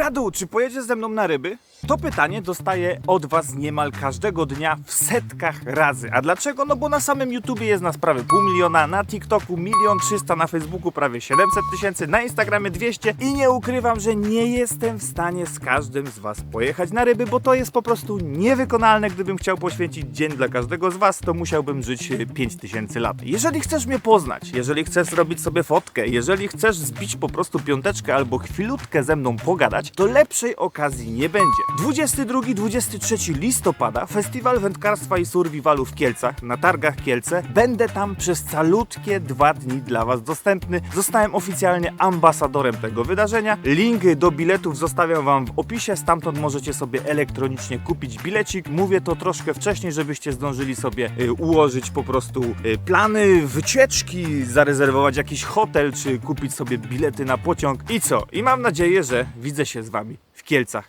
Gradu, czy pojedziesz ze mną na ryby? To pytanie dostaję od was niemal każdego dnia w setkach razy. A dlaczego? No bo na samym YouTubie jest nas prawie pół miliona, na TikToku milion trzysta, na Facebooku prawie 700 tysięcy, na Instagramie 200 i nie ukrywam, że nie jestem w stanie z każdym z was pojechać na ryby, bo to jest po prostu niewykonalne. Gdybym chciał poświęcić dzień dla każdego z was, to musiałbym żyć e, 5000 lat. Jeżeli chcesz mnie poznać, jeżeli chcesz zrobić sobie fotkę, jeżeli chcesz zbić po prostu piąteczkę albo chwilutkę ze mną pogadać, to lepszej okazji nie będzie. 22-23 listopada Festiwal Wędkarstwa i Survivalu w Kielcach na targach Kielce. Będę tam przez calutkie dwa dni dla Was dostępny. Zostałem oficjalnie ambasadorem tego wydarzenia. Link do biletów zostawiam Wam w opisie. Stamtąd możecie sobie elektronicznie kupić bilecik. Mówię to troszkę wcześniej, żebyście zdążyli sobie y, ułożyć po prostu y, plany, wycieczki, zarezerwować jakiś hotel, czy kupić sobie bilety na pociąg. I co? I mam nadzieję, że widzę się z Wami w Kielcach.